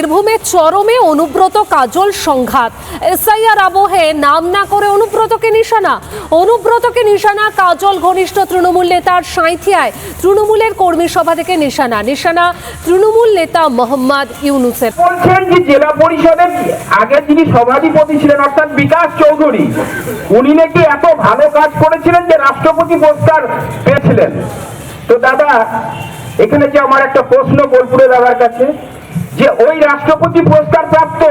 বীরভূমে চরমে অনুব্রত কাজল সংঘাত। এসআইআর আবহে নাম না করে অনুব্রতকে নিশানা। অনুব্রতকে নিশানা কাজল ঘনিষ্ঠ তৃণমূল নেতার সাঁথিয়ায় তৃণমূলের কর্মী সভা থেকে নিশানা। নিশানা তৃণমূল নেতা মোহাম্মদ ইউনুসের। বলছেন যে জেলা পরিষদের আগে যিনি সভাধিপতি ছিলেন, অর্থাৎ বিকাশ চৌধুরী, উনি নাকি এত ভালো কাজ করেছিলেন যে রাষ্ট্রপতি পুরস্কার পেয়েছিলেন। তো দাদা, এখানে যে আমার একটা প্রশ্ন বোলপুরে দাদার কাছে যে ওই রাষ্ট্রপতি পুরস্কার প্রাপ্ত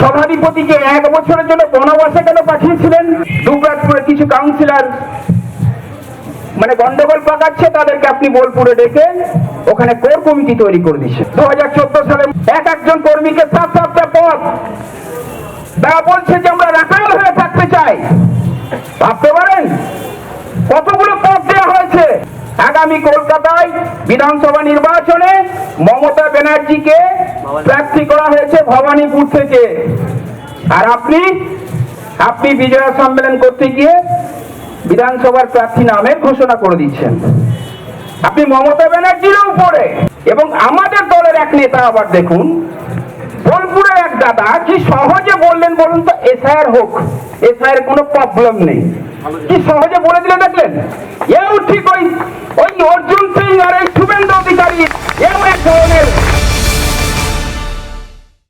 সভাধিপতিকে এক বছরের জন্য বনবাসে কেন পাঠিয়েছিলেন? দুবরাজপুরে কিছু কাউন্সিলর মানে গন্ডগোল পাকাচ্ছে তাদেরকে আপনি বোলপুরে ডেকে ওখানে কোর কমিটি তৈরি করে দিচ্ছে দু হাজার চোদ্দ সালে এক একজন কর্মীকে সাত সাতটা পদ তারা বলছে যে আমরা রাখাল হয়ে থাকতে চাই। আগামী কলকাতায় বিধানসভা নির্বাচনে মমতা ব্যানার্জিকে প্রার্থী করা হয়েছে ভবানীপুর থেকে। আর আপনি আপনি বিজয়া সম্মেলন করতে গিয়ে বিধানসভার প্রার্থী নামের ঘোষণা করে দিচ্ছেন। আপনি মমতা ব্যানার্জির উপরে এবং আমাদের দলের এক নেতা আবার দেখুন, বোলপুরের এক দাদা কি সহজে বললেন বলুন তো, এসআইআর হোক, এসআইআর কোনো প্রবলেম নেই। কি সহজে বলে দিলে দেখলেন? এও